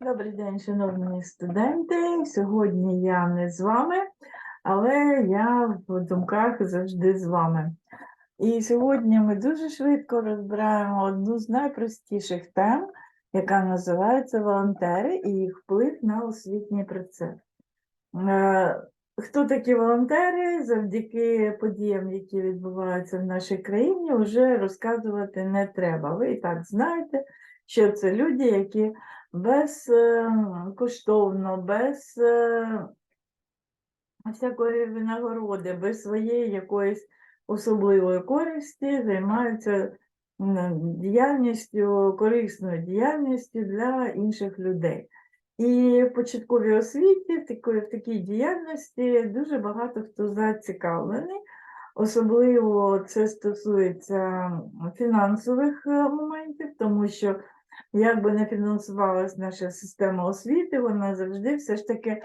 Добрий день, шановні студенти. Сьогодні я не з вами, але я в думках завжди з вами. І сьогодні ми дуже швидко розбираємо одну з найпростіших тем, яка називається волонтери і їх вплив на освітній процес. Е, Хто такі волонтери, завдяки подіям, які відбуваються в нашій країні, вже розказувати не треба. Ви і так знаєте, що це люди, які безкоштовно, без е, всякої винагороди, без своєї якоїсь особливої користі займаються діяльністю, корисною діяльністю для інших людей. І в початковій освіті, в такій діяльності дуже багато хто зацікавлений. Особливо це стосується фінансових е, моментів, тому що як би не фінансувалась наша система освіти, вона завжди все ж таки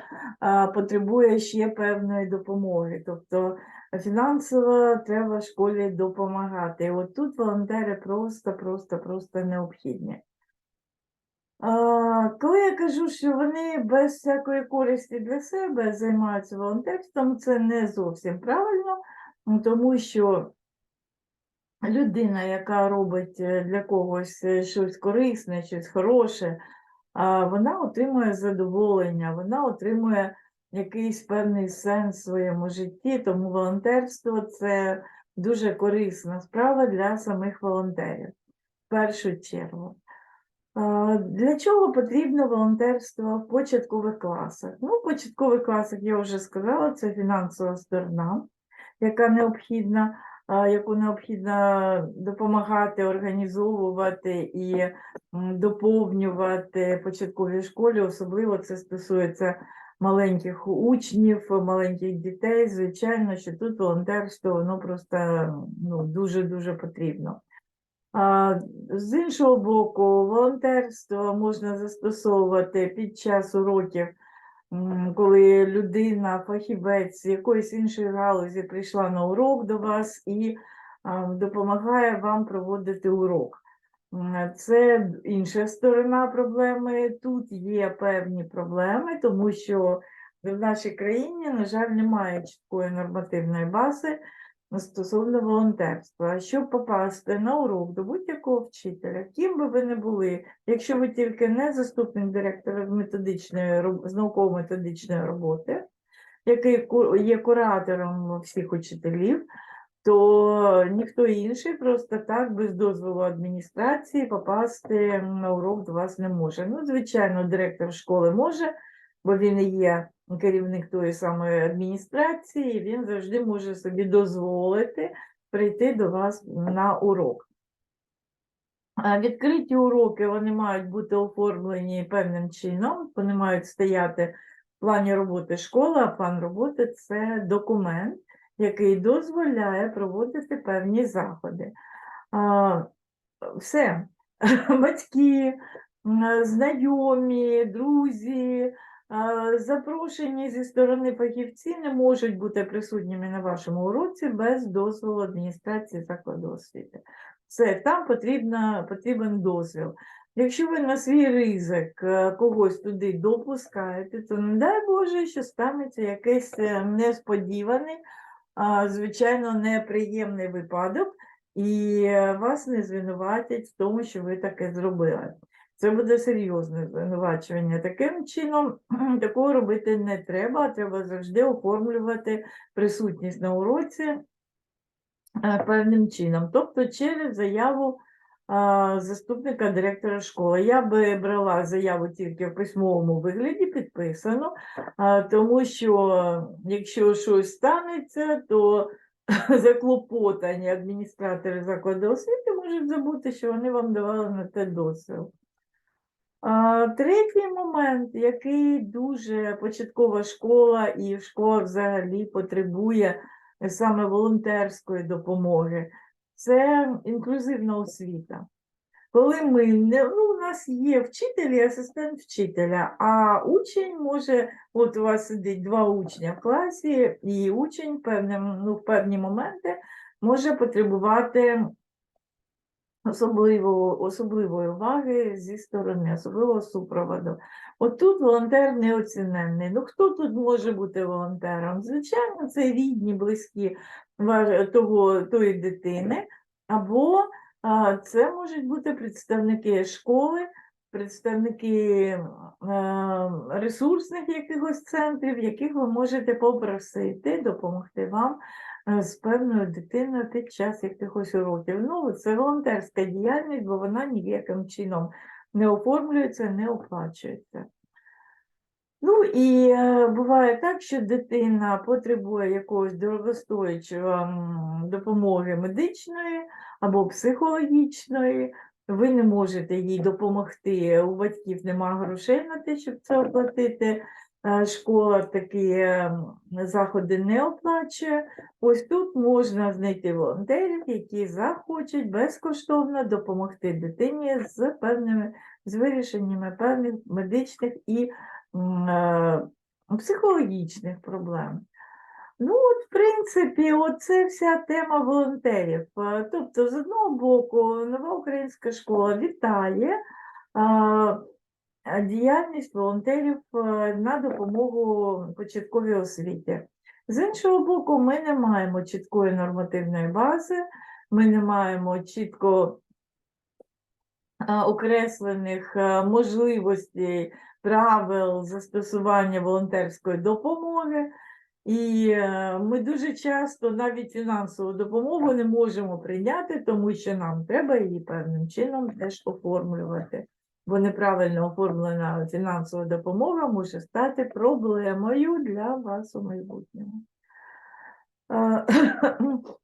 потребує ще певної допомоги. Тобто фінансово треба школі допомагати. І от тут волонтери просто, просто, просто необхідні. Коли я кажу, що вони без всякої користі для себе займаються волонтерством, це не зовсім правильно, тому що людина, яка робить е, для когось е, щось корисне, щось хороше, вона отримує задоволення, вона отримує якийсь певний сенс в своєму житті, тому волонтерство це дуже корисна справа для самих волонтерів, в першу чергу. Для чого потрібно волонтерство в початкових класах? Ну, в початкових класах я вже сказала, це фінансова сторона, яка необхідна, яку необхідно допомагати організовувати і доповнювати початковій школі. Особливо це стосується маленьких учнів, маленьких дітей. Звичайно, що тут волонтерство воно просто ну, дуже-дуже потрібно. А, З іншого боку, волонтерство можна застосовувати під час уроків, коли людина, фахівець з якоїсь іншої галузі прийшла на урок до вас і допомагає вам проводити урок. Це інша сторона проблеми. Тут є певні проблеми, тому що в нашій країні, на жаль, немає чіткої нормативної бази стосовно волонтерства. Щоб попасти на урок до будь-якого вчителя, ким би ви не були, якщо ви тільки не заступник директора методичної з науково-методичної роботи, який є куратором всіх учителів, то ніхто інший просто так без дозволу адміністрації попасти на урок до вас не може. Ну, звичайно, директор школи може, бо він є керівник тої самої адміністрації, він завжди може собі дозволити прийти до вас на урок. Відкриті уроки вони мають бути оформлені певним чином, вони мають стояти в плані роботи школи, а план роботи це документ, який дозволяє проводити певні заходи. Все, батьки, знайомі, друзі, запрошені зі сторони фахівці не можуть бути присутніми на вашому уроці без дозволу адміністрації закладу освіти. Все, там потрібно, потрібен дозвіл. Якщо ви на свій ризик е, когось туди допускаєте, то не дай Боже, що станеться якийсь е, несподіваний, звичайно, неприємний випадок, і е, вас не звинуватять в тому, що ви таке зробили. Це буде серйозне звинувачення. Таким чином, такого робити не треба, треба завжди оформлювати присутність на уроці е, певним чином, тобто через заяву заступника директора школи. Я би брала заяву тільки в письмовому вигляді, підписану, тому що якщо щось станеться, то заклопотані адміністратори закладу освіти можуть забути, що вони вам давали на те дозвіл. Третій момент, який дуже початкова школа і школа взагалі потребує саме волонтерської допомоги, це інклюзивна освіта. Коли ми не ну, у нас є вчитель і асистент вчителя, а учень може, от у вас сидить два учня в класі, і учень певним, ну, в певні моменти може потребувати особливо, особливої уваги зі сторони, особливого супроводу. От тут волонтер неоціненний. Ну хто тут може бути волонтером? Звичайно, це рідні, близькі того, тої дитини, або це можуть бути представники школи, представники ресурсних якихось центрів, яких ви можете попросити допомогти вам з певною дитиною під час якихось уроків. Ну, це волонтерська діяльність, бо вона ніяким чином не оформлюється, не оплачується. Ну і е, буває так, що дитина потребує якогось дорогостоячого м, допомоги медичної або психологічної. Ви не можете їй допомогти, у батьків немає грошей на те, щоб це оплатити. Е, Школа такі е, заходи не оплачує. Ось тут можна знайти волонтерів, які захочуть безкоштовно допомогти дитині з певними з вирішеннями певних медичних і е, психологічних проблем. Ну, от, в принципі, оце вся тема волонтерів. Е, Тобто, з одного боку, нова українська школа вітає діяльність волонтерів е, на допомогу початковій освіті. З іншого боку, ми не маємо чіткої нормативної бази, ми не маємо чітко окреслених е, можливостей, правил застосування волонтерської допомоги. І е, ми дуже часто навіть фінансову допомогу не можемо прийняти, тому що нам треба її певним чином теж оформлювати. Бо неправильно оформлена фінансова допомога може стати проблемою для вас у майбутньому.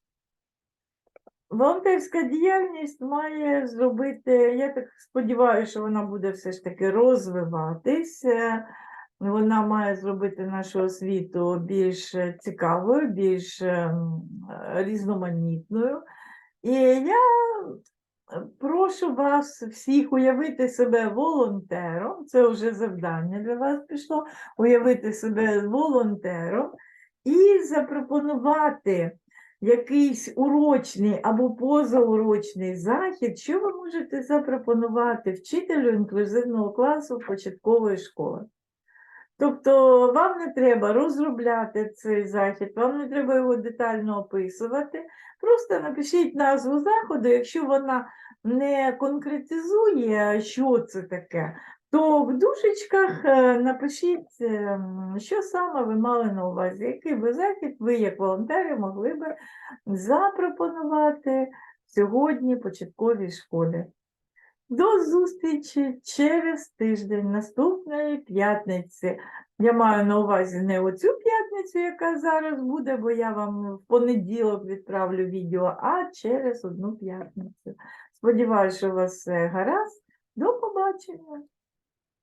Волонтерська діяльність має зробити, я так сподіваюся, що вона буде все ж таки розвиватись. е, Вона має зробити нашу освіту більш цікавою, більш ем, різноманітною. І я прошу вас всіх уявити себе волонтером. Це вже завдання для вас пішло. Уявити себе волонтером і запропонувати якийсь урочний або позаурочний захід, що ви можете запропонувати вчителю інклюзивного класу початкової школи. Тобто вам не треба розробляти цей захід, вам не треба його детально описувати. Просто напишіть назву заходу, якщо вона не конкретизує, що це таке, то в дужечках е, напишіть, ем, що саме ви мали на увазі, який би захід ви, як волонтери, могли би запропонувати сьогодні початковій школі. До зустрічі через тиждень, наступної п'ятниці. Я маю на увазі не оцю п'ятницю, яка зараз буде, бо я вам в понеділок відправлю відео, а через одну п'ятницю. Сподіваюся, що у вас все гаразд. До побачення.